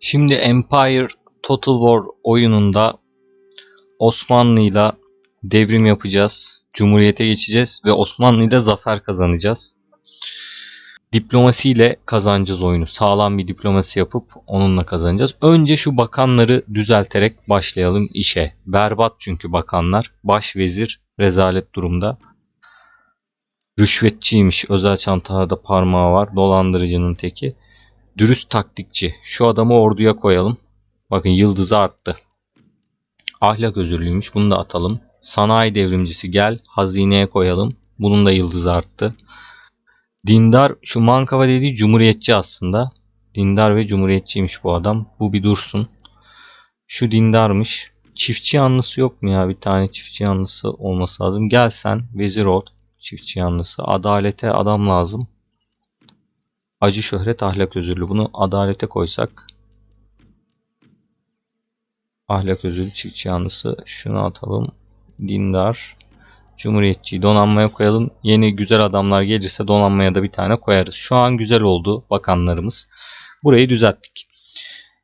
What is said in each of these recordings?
Şimdi Empire Total War oyununda Osmanlı'yla devrim yapacağız. Cumhuriyete geçeceğiz ve Osmanlı'yla zafer kazanacağız. Diplomasiyle kazanacağız oyunu. Sağlam bir diplomasi yapıp onunla kazanacağız. Önce şu bakanları düzelterek başlayalım işe. Berbat çünkü bakanlar. Başvezir rezalet durumda. Rüşvetçiymiş. Özel çantada parmağı var. Dolandırıcının teki. Dürüst taktikçi. Şu adamı orduya koyalım. Bakın yıldızı arttı. Ahlak özürlüymüş. Bunu da atalım. Sanayi devrimcisi gel. Hazineye koyalım. Bunun da yıldızı arttı. Dindar şu Mankava dediği cumhuriyetçi aslında. Dindar ve cumhuriyetçiymiş bu adam. Bu bir dursun. Şu dindarmış. Çiftçi yanlısı yok mu ya? Bir tane çiftçi yanlısı olması lazım. Gel sen vezir ol. Çiftçi yanlısı. Adalete adam lazım. Acı şöhret ahlak özürlü. Bunu adalete koysak. Ahlak özürlü çiftçi yanlısı. Şunu atalım. Dindar. Cumhuriyetçi donanmaya koyalım. Yeni güzel adamlar gelirse donanmaya da bir tane koyarız. Şu an güzel oldu bakanlarımız. Burayı düzelttik.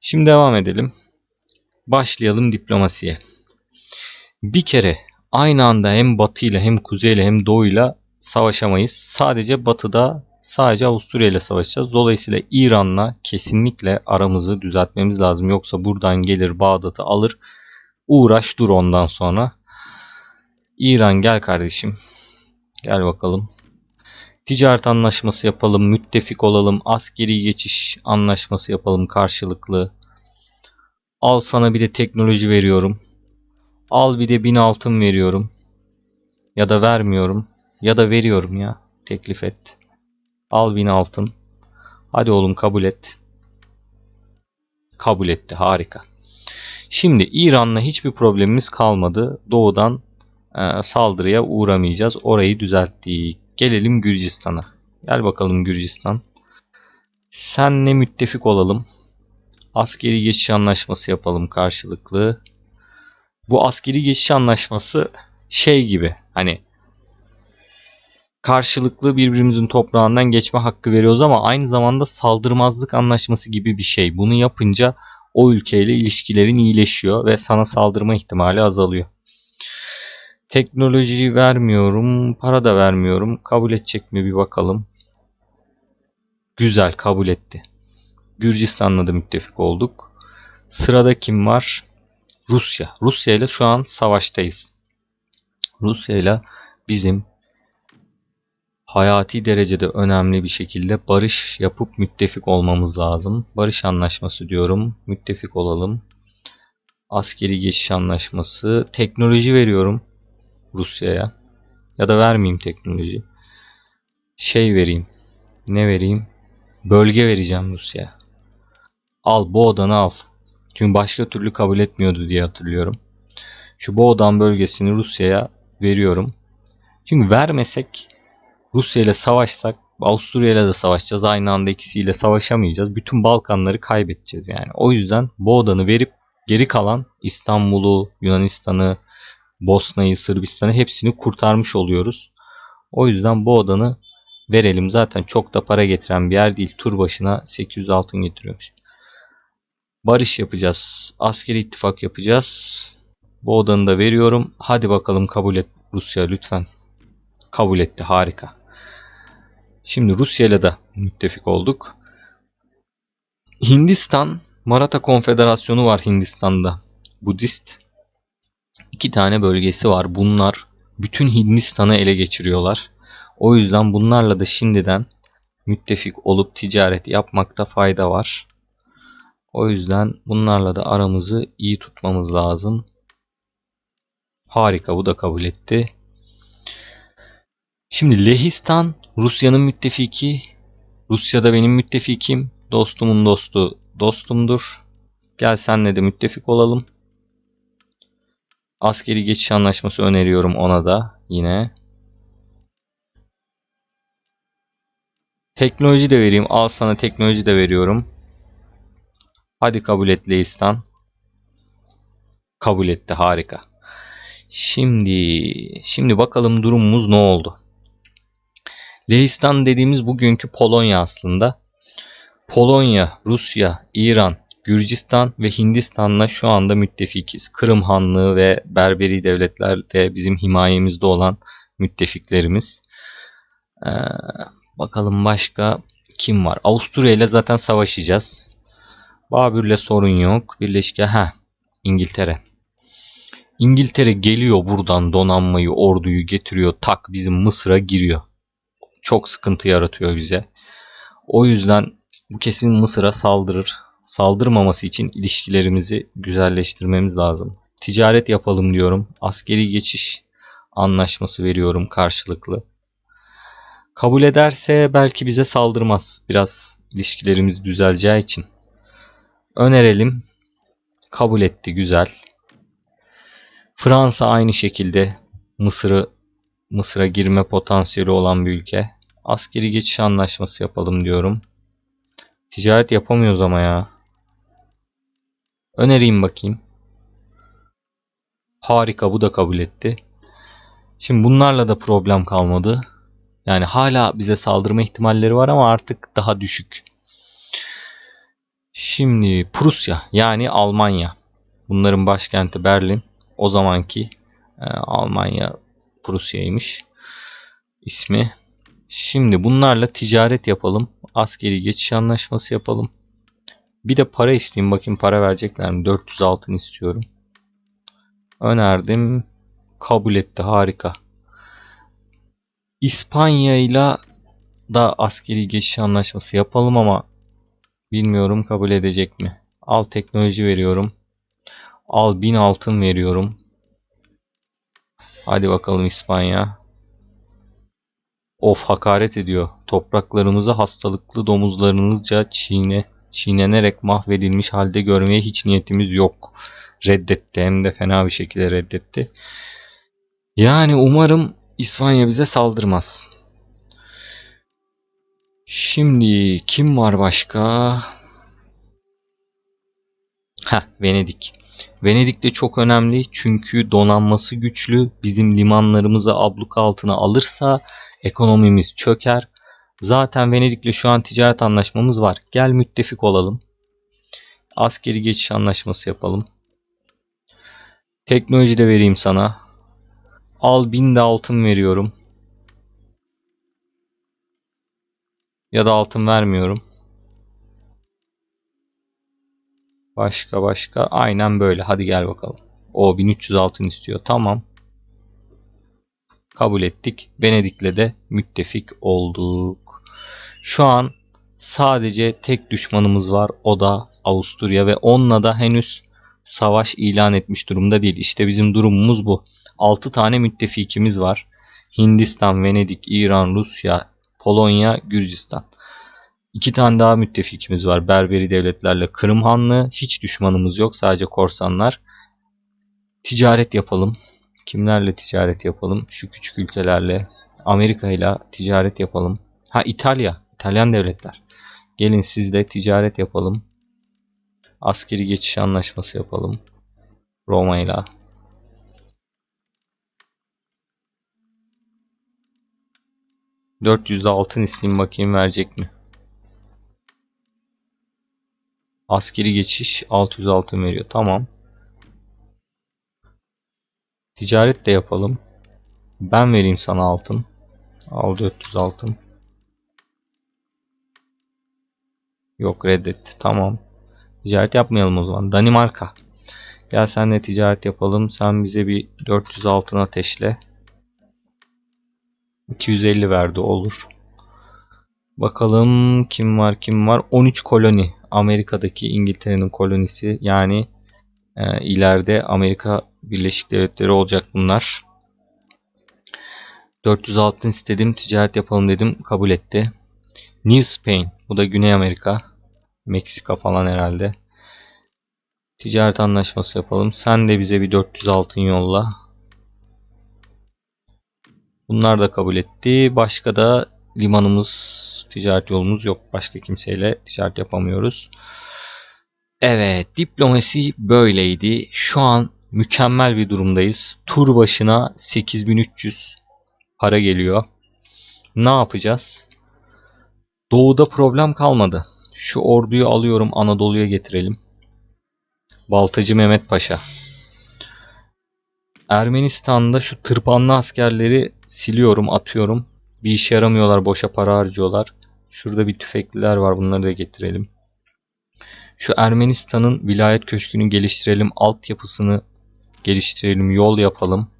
Şimdi devam edelim. Başlayalım diplomasiye. Bir kere aynı anda hem batı ile hem kuzey ile hem doğu ile savaşamayız. Sadece batıda sadece Avusturya ile savaşacağız. Dolayısıyla İran'la kesinlikle aramızı düzeltmemiz lazım. Yoksa buradan gelir Bağdat'ı alır. Uğraş dur ondan sonra. İran gel kardeşim. Gel bakalım. Ticaret anlaşması yapalım, müttefik olalım, askeri geçiş anlaşması yapalım karşılıklı. Al sana bir de teknoloji veriyorum. Al bir de bin altın veriyorum. Ya da vermiyorum. Ya da veriyorum ya. Teklif et. Al bin altın. Hadi oğlum kabul et. Kabul etti. Harika. Şimdi İran'la hiçbir problemimiz kalmadı. Doğudan e, saldırıya uğramayacağız. Orayı düzelttik. Gelelim Gürcistan'a. Gel bakalım Gürcistan. Senle müttefik olalım. Askeri geçiş anlaşması yapalım karşılıklı. Bu askeri geçiş anlaşması şey gibi hani karşılıklı birbirimizin toprağından geçme hakkı veriyoruz ama aynı zamanda saldırmazlık anlaşması gibi bir şey. Bunu yapınca o ülkeyle ilişkilerin iyileşiyor ve sana saldırma ihtimali azalıyor. Teknolojiyi vermiyorum. Para da vermiyorum. Kabul edecek mi bir bakalım. Güzel kabul etti. Gürcistan'la da müttefik olduk. Sırada kim var? Rusya. Rusya ile şu an savaştayız. Rusya ile bizim hayati derecede önemli bir şekilde barış yapıp müttefik olmamız lazım. Barış anlaşması diyorum. Müttefik olalım. Askeri geçiş anlaşması. Teknoloji veriyorum. Rusya'ya. Ya da vermeyeyim teknoloji. Şey vereyim. Ne vereyim? Bölge vereceğim Rusya'ya. Al bu odanı al. Çünkü başka türlü kabul etmiyordu diye hatırlıyorum. Şu Boğdan bölgesini Rusya'ya veriyorum. Çünkü vermesek Rusya ile savaşsak Avusturya ile de savaşacağız. Aynı anda ikisiyle savaşamayacağız. Bütün Balkanları kaybedeceğiz yani. O yüzden Boğdan'ı verip geri kalan İstanbul'u, Yunanistan'ı, Bosna'yı, Sırbistan'ı hepsini kurtarmış oluyoruz. O yüzden bu odanı verelim. Zaten çok da para getiren bir yer değil. Tur başına 800 altın getiriyormuş. Barış yapacağız. Askeri ittifak yapacağız. Bu odanı da veriyorum. Hadi bakalım kabul et Rusya lütfen. Kabul etti. Harika. Şimdi Rusya ile de müttefik olduk. Hindistan Maratha Konfederasyonu var Hindistan'da. Budist iki tane bölgesi var. Bunlar bütün Hindistan'ı ele geçiriyorlar. O yüzden bunlarla da şimdiden müttefik olup ticaret yapmakta fayda var. O yüzden bunlarla da aramızı iyi tutmamız lazım. Harika bu da kabul etti. Şimdi Lehistan Rusya'nın müttefiki. Rusya da benim müttefikim. Dostumun dostu dostumdur. Gel senle de müttefik olalım. Askeri geçiş anlaşması öneriyorum ona da yine. Teknoloji de vereyim. Al sana teknoloji de veriyorum. Hadi kabul et Leistan. Kabul etti. Harika. Şimdi şimdi bakalım durumumuz ne oldu? Leistan dediğimiz bugünkü Polonya aslında. Polonya, Rusya, İran, Gürcistan ve Hindistan'la şu anda müttefikiz. Kırım Hanlığı ve Berberi devletler de bizim himayemizde olan müttefiklerimiz. Ee, bakalım başka kim var? Avusturya ile zaten savaşacağız. Babür'le sorun yok. Birleşik ha İngiltere. İngiltere geliyor buradan donanmayı, orduyu getiriyor. Tak bizim Mısır'a giriyor. Çok sıkıntı yaratıyor bize. O yüzden bu kesin Mısır'a saldırır. Saldırmaması için ilişkilerimizi güzelleştirmemiz lazım. Ticaret yapalım diyorum. Askeri geçiş anlaşması veriyorum karşılıklı. Kabul ederse belki bize saldırmaz. Biraz ilişkilerimiz düzeleceği için. Önerelim. Kabul etti güzel. Fransa aynı şekilde Mısır'ı Mısır'a girme potansiyeli olan bir ülke. Askeri geçiş anlaşması yapalım diyorum. Ticaret yapamıyoruz ama ya. Önereyim bakayım. Harika bu da kabul etti. Şimdi bunlarla da problem kalmadı. Yani hala bize saldırma ihtimalleri var ama artık daha düşük. Şimdi Prusya yani Almanya. Bunların başkenti Berlin. O zamanki e, Almanya Prusya'ymış ismi. Şimdi bunlarla ticaret yapalım. Askeri geçiş anlaşması yapalım. Bir de para isteyeyim. Bakayım para verecekler mi? 400 altın istiyorum. Önerdim. Kabul etti. Harika. İspanya ile da askeri geçiş anlaşması yapalım ama bilmiyorum kabul edecek mi? Al teknoloji veriyorum. Al 1000 altın veriyorum. Hadi bakalım İspanya. Of hakaret ediyor. Topraklarımızı hastalıklı domuzlarınızca çiğne, çiğnenerek mahvedilmiş halde görmeye hiç niyetimiz yok. Reddetti hem de fena bir şekilde reddetti. Yani umarım İspanya bize saldırmaz. Şimdi kim var başka? Ha Venedik. Venedik de çok önemli çünkü donanması güçlü. Bizim limanlarımızı abluka altına alırsa ekonomimiz çöker. Zaten Venedik'le şu an ticaret anlaşmamız var. Gel müttefik olalım. Askeri geçiş anlaşması yapalım. Teknoloji de vereyim sana. Al bin de altın veriyorum. Ya da altın vermiyorum. Başka başka. Aynen böyle. Hadi gel bakalım. O 1300 altın istiyor. Tamam. Kabul ettik. Venedik'le de müttefik olduk. Şu an sadece tek düşmanımız var. O da Avusturya ve onunla da henüz savaş ilan etmiş durumda değil. İşte bizim durumumuz bu. 6 tane müttefikimiz var. Hindistan, Venedik, İran, Rusya, Polonya, Gürcistan. İki tane daha müttefikimiz var. Berberi devletlerle Kırım Hanlığı. Hiç düşmanımız yok. Sadece korsanlar. Ticaret yapalım. Kimlerle ticaret yapalım? Şu küçük ülkelerle. Amerika ile ticaret yapalım. Ha İtalya. İtalyan devletler. Gelin sizle ticaret yapalım. Askeri geçiş anlaşması yapalım. Roma ile. %400 altın isteyeyim bakayım verecek mi? Askeri geçiş 600 altın veriyor. Tamam. Ticaret de yapalım. Ben vereyim sana altın. Al 400 altın. Yok reddetti. Tamam. Ticaret yapmayalım o zaman. Danimarka. Gel senle ticaret yapalım. Sen bize bir 400 altın ateşle. 250 verdi olur. Bakalım kim var kim var. 13 koloni. Amerika'daki İngiltere'nin kolonisi. Yani e, ileride Amerika Birleşik Devletleri olacak bunlar. 400 altın istedim. Ticaret yapalım dedim. Kabul etti. New Spain. Bu da Güney Amerika. Meksika falan herhalde. Ticaret anlaşması yapalım. Sen de bize bir 400 altın yolla. Bunlar da kabul etti. Başka da limanımız, ticaret yolumuz yok. Başka kimseyle ticaret yapamıyoruz. Evet, diplomasi böyleydi. Şu an mükemmel bir durumdayız. Tur başına 8300 para geliyor. Ne yapacağız? Doğuda problem kalmadı. Şu orduyu alıyorum Anadolu'ya getirelim. Baltacı Mehmet Paşa. Ermenistan'da şu tırpanlı askerleri siliyorum, atıyorum. Bir işe yaramıyorlar, boşa para harcıyorlar. Şurada bir tüfekliler var, bunları da getirelim. Şu Ermenistan'ın vilayet köşkünü geliştirelim, altyapısını geliştirelim, yol yapalım.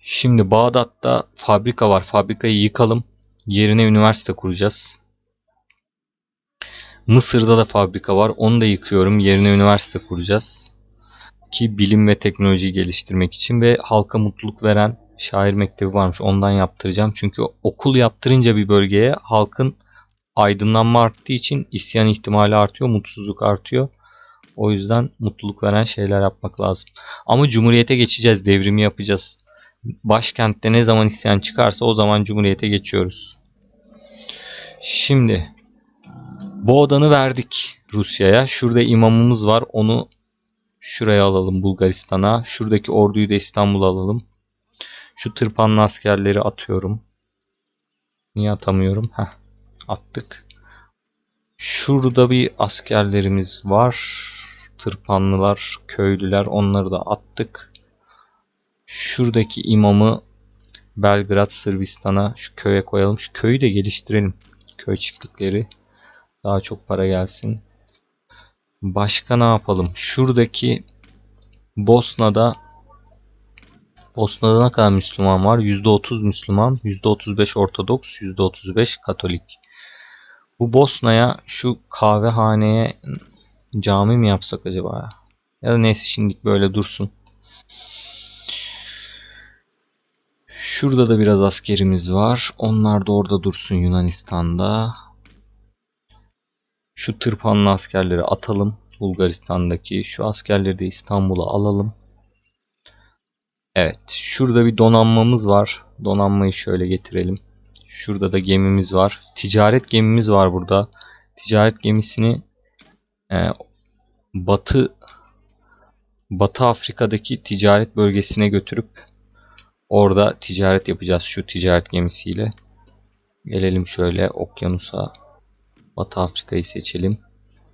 Şimdi Bağdat'ta fabrika var. Fabrikayı yıkalım. Yerine üniversite kuracağız. Mısır'da da fabrika var. Onu da yıkıyorum. Yerine üniversite kuracağız. Ki bilim ve teknoloji geliştirmek için ve halka mutluluk veren şair mektebi varmış. Ondan yaptıracağım. Çünkü okul yaptırınca bir bölgeye halkın aydınlanma arttığı için isyan ihtimali artıyor, mutsuzluk artıyor. O yüzden mutluluk veren şeyler yapmak lazım. Ama cumhuriyete geçeceğiz, devrimi yapacağız. Başkentte ne zaman isyan çıkarsa o zaman cumhuriyete geçiyoruz. Şimdi bu odanı verdik Rusya'ya. Şurada imamımız var. Onu şuraya alalım Bulgaristan'a. Şuradaki orduyu da İstanbul'a alalım. Şu tırpanlı askerleri atıyorum. Niye atamıyorum? Heh, attık. Şurada bir askerlerimiz var. Tırpanlılar, köylüler onları da attık. Şuradaki imamı Belgrad Sırbistan'a şu köye koyalım. Şu köyü de geliştirelim. Köy çiftlikleri. Daha çok para gelsin. Başka ne yapalım? Şuradaki Bosna'da Bosna'da ne kadar Müslüman var? %30 Müslüman, %35 Ortodoks, %35 Katolik. Bu Bosna'ya şu kahvehaneye cami mi yapsak acaba? Ya da neyse şimdilik böyle dursun. Şurada da biraz askerimiz var. Onlar da orada dursun Yunanistan'da. Şu tırpanlı askerleri atalım. Bulgaristan'daki şu askerleri de İstanbul'a alalım. Evet. Şurada bir donanmamız var. Donanmayı şöyle getirelim. Şurada da gemimiz var. Ticaret gemimiz var burada. Ticaret gemisini e, Batı Batı Afrika'daki ticaret bölgesine götürüp orada ticaret yapacağız şu ticaret gemisiyle. Gelelim şöyle okyanusa. Batı Afrika'yı seçelim.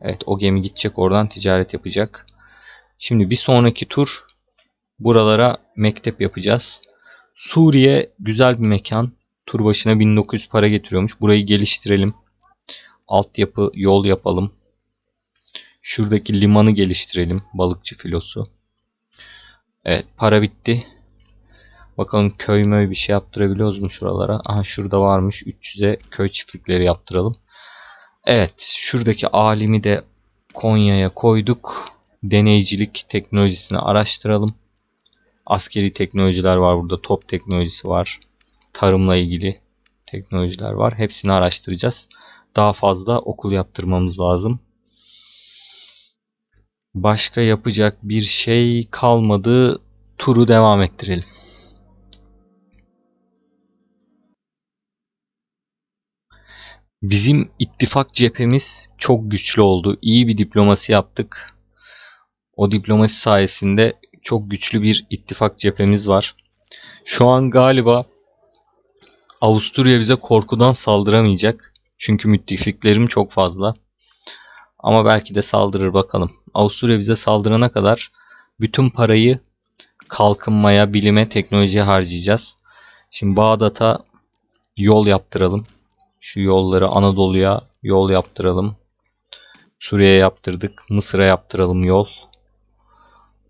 Evet o gemi gidecek oradan ticaret yapacak. Şimdi bir sonraki tur buralara mektep yapacağız. Suriye güzel bir mekan. Tur başına 1900 para getiriyormuş. Burayı geliştirelim. Altyapı, yol yapalım. Şuradaki limanı geliştirelim. Balıkçı filosu. Evet para bitti. Bakalım köy möy bir şey yaptırabiliyoruz mu şuralara? Aha şurada varmış. 300'e köy çiftlikleri yaptıralım. Evet şuradaki alimi de Konya'ya koyduk. Deneycilik teknolojisini araştıralım. Askeri teknolojiler var burada. Top teknolojisi var. Tarımla ilgili teknolojiler var. Hepsini araştıracağız. Daha fazla okul yaptırmamız lazım. Başka yapacak bir şey kalmadı. Turu devam ettirelim. Bizim ittifak cephemiz çok güçlü oldu. İyi bir diplomasi yaptık. O diplomasi sayesinde çok güçlü bir ittifak cephemiz var. Şu an galiba Avusturya bize korkudan saldıramayacak. Çünkü müttefiklerim çok fazla. Ama belki de saldırır bakalım. Avusturya bize saldırana kadar bütün parayı kalkınmaya, bilime, teknolojiye harcayacağız. Şimdi Bağdat'a yol yaptıralım. Şu yolları Anadolu'ya yol yaptıralım. Suriye'ye yaptırdık. Mısır'a yaptıralım yol.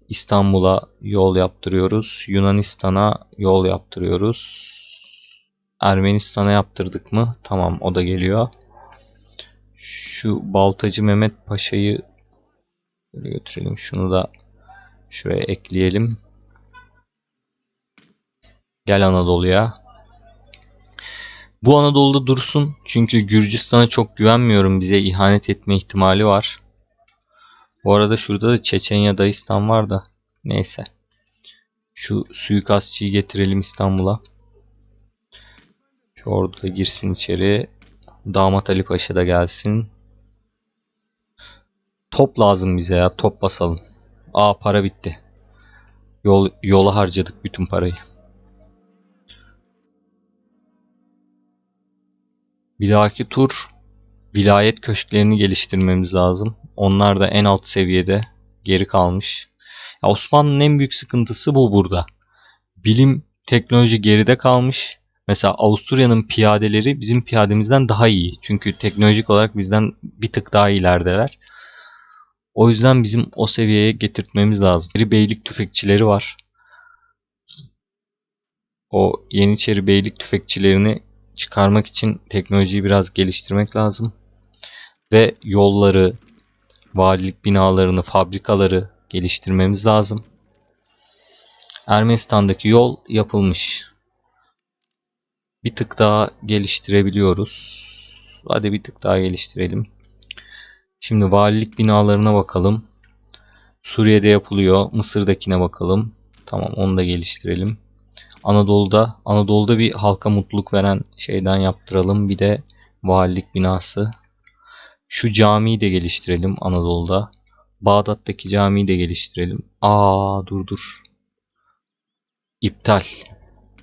İstanbul'a yol yaptırıyoruz. Yunanistan'a yol yaptırıyoruz. Ermenistan'a yaptırdık mı? Tamam o da geliyor. Şu Baltacı Mehmet Paşa'yı götürelim. Şunu da şuraya ekleyelim. Gel Anadolu'ya. Bu Anadolu'da dursun. Çünkü Gürcistan'a çok güvenmiyorum. Bize ihanet etme ihtimali var. Bu arada şurada da Çeçenya Dağistan var da. Neyse. Şu suikastçıyı getirelim İstanbul'a. Şu ordu da girsin içeri. Damat Ali Paşa da gelsin. Top lazım bize ya. Top basalım. Aa para bitti. Yol, yola harcadık bütün parayı. Bir dahaki tur vilayet köşklerini geliştirmemiz lazım. Onlar da en alt seviyede geri kalmış. Ya Osmanlı'nın en büyük sıkıntısı bu burada. Bilim, teknoloji geride kalmış. Mesela Avusturya'nın piyadeleri bizim piyademizden daha iyi. Çünkü teknolojik olarak bizden bir tık daha ilerideler. O yüzden bizim o seviyeye getirtmemiz lazım. Bir beylik tüfekçileri var. O Yeniçeri beylik tüfekçilerini çıkarmak için teknolojiyi biraz geliştirmek lazım. Ve yolları, valilik binalarını, fabrikaları geliştirmemiz lazım. Ermenistan'daki yol yapılmış. Bir tık daha geliştirebiliyoruz. Hadi bir tık daha geliştirelim. Şimdi valilik binalarına bakalım. Suriye'de yapılıyor. Mısır'dakine bakalım. Tamam onu da geliştirelim. Anadolu'da Anadolu'da bir halka mutluluk veren şeyden yaptıralım. Bir de valilik binası. Şu camiyi de geliştirelim Anadolu'da. Bağdat'taki camiyi de geliştirelim. Aa dur dur. İptal.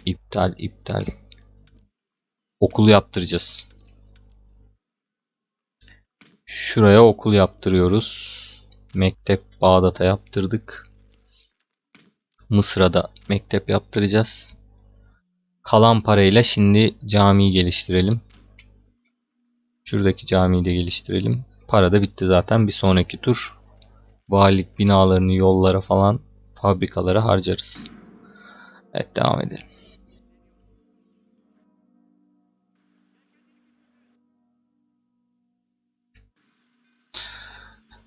İptal, iptal. Okul yaptıracağız. Şuraya okul yaptırıyoruz. Mektep Bağdat'a yaptırdık. Mısır'a da mektep yaptıracağız. Kalan parayla şimdi camiyi geliştirelim. Şuradaki camiyi de geliştirelim. Para da bitti zaten. Bir sonraki tur valilik binalarını yollara falan fabrikalara harcarız. Evet devam edelim.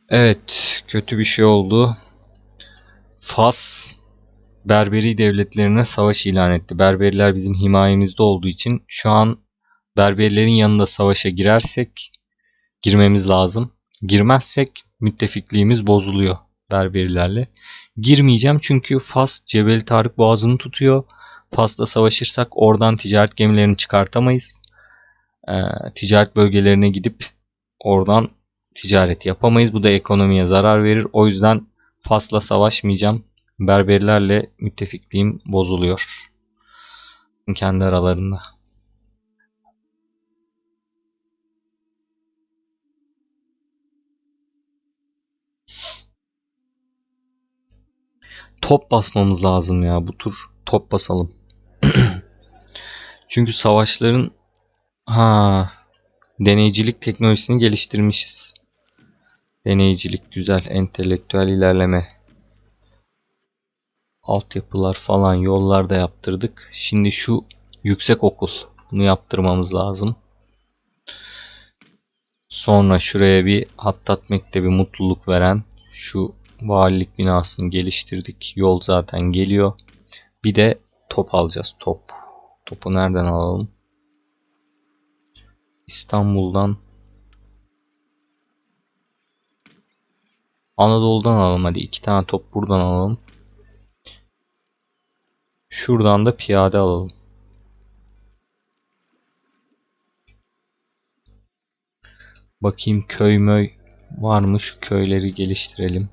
Evet kötü bir şey oldu. Fas Berberi devletlerine savaş ilan etti. Berberiler bizim himayemizde olduğu için şu an Berberilerin yanında savaşa girersek girmemiz lazım. Girmezsek müttefikliğimiz bozuluyor Berberilerle. Girmeyeceğim çünkü Fas Cebel Tarık Boğazı'nı tutuyor. Fas'la savaşırsak oradan ticaret gemilerini çıkartamayız. Ee, ticaret bölgelerine gidip oradan ticaret yapamayız. Bu da ekonomiye zarar verir. O yüzden Fas'la savaşmayacağım. Berberilerle müttefikliğim bozuluyor. Kendi aralarında. Top basmamız lazım ya bu tur. Top basalım. Çünkü savaşların ha deneycilik teknolojisini geliştirmişiz. Deneycilik güzel, entelektüel ilerleme. Altyapılar falan yollarda yaptırdık. Şimdi şu yüksek okul bunu yaptırmamız lazım. Sonra şuraya bir Hattat Mektebi mutluluk veren şu valilik binasını geliştirdik. Yol zaten geliyor. Bir de top alacağız. Top. Topu nereden alalım? İstanbul'dan Anadolu'dan alalım hadi. iki tane top buradan alalım. Şuradan da piyade alalım. Bakayım köy möy var mı? Şu köyleri geliştirelim.